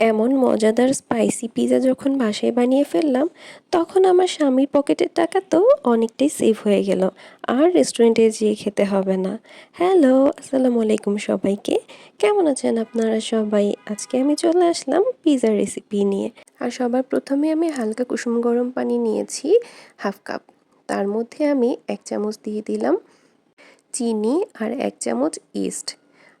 এমন মজাদার spicy pizza যখন বাসায় বানিয়ে ফেললাম, তখন আমার স্বামীর পকেটের টাকা তো অনেকটাই সেভ হয়ে গেল। আর রেস্টুরেন্টে যেয়ে খেতে হবে না। হ্যালো আসসালামু আলাইকুম সবাইকে। কেমন আছেন আপনারা সবাই? আজকে আমি চলে আসলাম পিৎজার রেসিপি নিয়ে। আর সবার প্রথমে আমি হালকা কুসুম গরম পানি নিয়েছি হাফ কাপ তার মধ্যে আমি এক চামচ দিয়ে দিলাম চিনি আর এক চামচ ইস্ট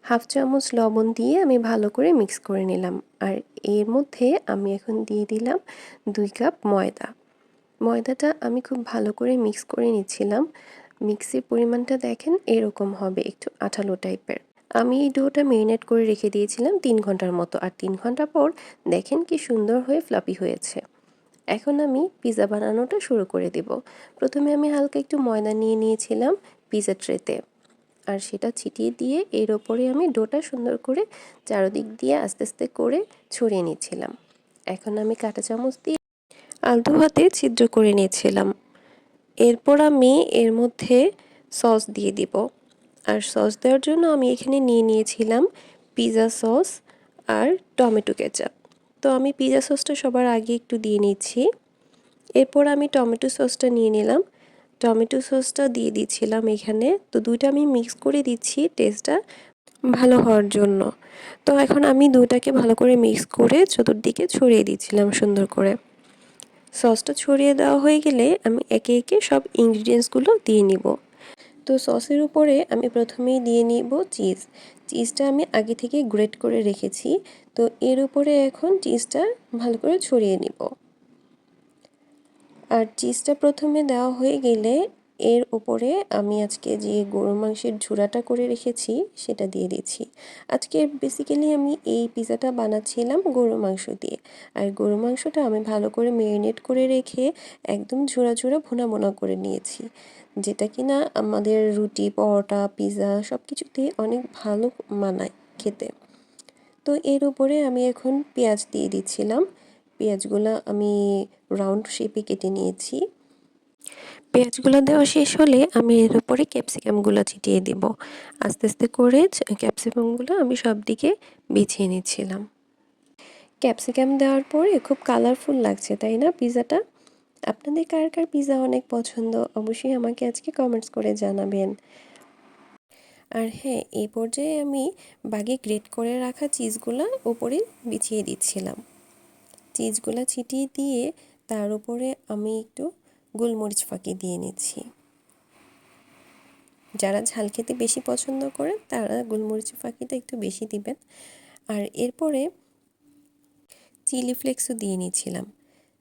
হাফ চামচ লবণ দিয়ে আমি ভালো করে মিক্স করে নিলাম। আর এর মধ্যে আমি এখন দিয়ে দিলাম দুই কাপ ময়দা। ময়দাটা আমি খুব ভালো করে মিক্স করে নিচ্ছিলাম। মিক্সির পরিমাণটা দেখেন এরকম হবে, একটু আঠালো টাইপের। আমি এই ডোটা মেরিনেট করে রেখে দিয়েছিলাম তিন ঘণ্টার মতো। আর তিন ঘণ্টা পর দেখেন কি সুন্দর হয়ে ফ্লাপি হয়েছে। এখন আমি পিৎজা বানানোটা শুরু করে দিব। প্রথমে আমি হালকা একটু ময়দা নিয়ে নিয়েছিলাম পিৎজা ট্রেতে। আর সেটা ছিটিয়ে দিয়ে এর ওপরে আমি ডোটা সুন্দর করে চারোদিক দিয়ে আস্তে আস্তে করে ছড়িয়ে নিচ্ছিলাম। এখন আমি কাঁটা চামচ দিয়ে আলতু হাতে ছিদ্র করে নিয়েছিলাম এরপর আমি এর মধ্যে সস দিয়ে দিব। আর সস দেওয়ার জন্য আমি এখানে নিয়ে নিয়েছিলাম পিৎজা সস আর টমেটো কেচাপ। তো আমি পিৎজা সসটা সবার আগে একটু দিয়ে নিচ্ছি। এরপর আমি টমেটো সসটা নিয়ে নিলাম। টমেটো সসটা দিয়ে দিচ্ছিলাম এখানে। তো দুইটা আমি মিক্স করে দিচ্ছি টেস্টটা ভালো হওয়ার জন্য। তো এখন আমি দুটাকে ভালো করে মিক্স করে চতুর্দিকে ছড়িয়ে দিচ্ছিলাম সুন্দর করে। সসটা ছড়িয়ে দেওয়া হয়ে গেলে আমি একে একে সব ইনগ্রিডিয়েন্টসগুলো দিয়ে নিব। তো সসের উপরে আমি প্রথমেই দিয়ে নিব চিজ চিজটা আমি আগে থেকে গ্রেট করে রেখেছি। তো এর উপরে এখন চিজটা ভালো করে ছড়িয়ে নিব। আর চিজটা প্রথমে দেওয়া হয়ে গেলে এর উপরে আমি আজকে যে গরু মাংসের ঝুড়াটা করে রেখেছি, সেটা দিয়ে দিচ্ছি। আজকে বেসিক্যালি আমি এই পিজাটা বানাচ্ছিলাম গরু মাংস দিয়ে। আর গরু মাংসটা আমি ভালো করে ম্যারিনেট করে রেখে একদম ঝোড়া ঝোড়া ভুনা ভুনা করে নিয়েছি। যেটা কিনা আমাদের রুটি, পরোটা পিৎজা সব কিছুতেই অনেক ভালো মানায় খেতে। তো এর উপরে আমি এখন পেঁয়াজ দিয়ে দিচ্ছিলাম। পেঁয়াজগুলো আমি রাউন্ড শেপে কেটে নিয়েছি। পেঁয়াজগুলো দেওয়া শেষ হলে আমি এর উপরে ক্যাপসিকামগুলো ছিটিয়ে দিব। আস্তে আস্তে করে ক্যাপসিকামগুলো আমি সব দিকে বিছিয়ে নিচ্ছিলাম। ক্যাপসিকাম দেওয়ার পরে খুব কালারফুল লাগছে, তাই না পিৎজাটা আপনাদের কার কার পিৎজা অনেক পছন্দ অবশ্যই আমাকে আজকে কমেন্টস করে জানাবেন। আর হ্যাঁ এই পর্যায়ে আমি বাগে গ্রেট করে রাখা চিজগুলো ওপরে বিছিয়ে দিচ্ছিলাম। চিজগুলো ছিটিয়ে দিয়ে তার উপরে আমি একটু গোলমরিচ ফাঁকি দিয়ে নিচ্ছি। যারা ঝাল খেতে বেশি পছন্দ করেন, তারা গোলমরিচ ফাঁকিটা একটু বেশি দিবেন। আর এরপরে চিলি ফ্লেক্সও দিয়ে নিচ্ছিলাম।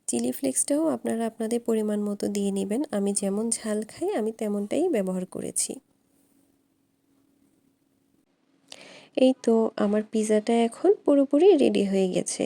চিলি ফ্লেক্সটাও আপনারা আপনাদের পরিমাণ মতো দিয়ে নেবেন। আমি যেমন ঝাল খাই, আমি তেমনটাই ব্যবহার করেছি। এই তো আমার পিৎজাটা এখন পুরোপুরি রেডি হয়ে গেছে।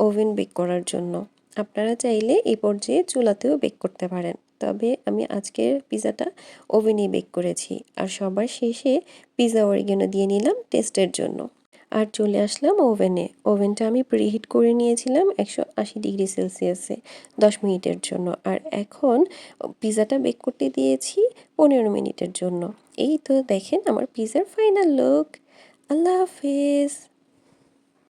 ওভেন বেক করার জন্য। আপনারা চাইলে এই পর্যায়ে চুলাতেও বেক করতে পারেন। তবে আমি আজকের পিৎজাটা ওভেনে বেক করেছি। আর সবার শেষে পিৎজা অরিগেনো দিয়ে নিলাম টেস্টের জন্য। আর চলে আসলাম ওভেনে। ওভেনটা আমি প্রিহিট করে নিয়েছিলাম একশো আশি ডিগ্রি সেলসিয়াসে দশ মিনিটের জন্য। আর এখন পিৎজাটা বেক করতে দিয়েছি পনেরো মিনিটের জন্য। এই তো দেখেন আমার পিৎজার ফাইনাল লুক। আল্লাহ হাফেজ।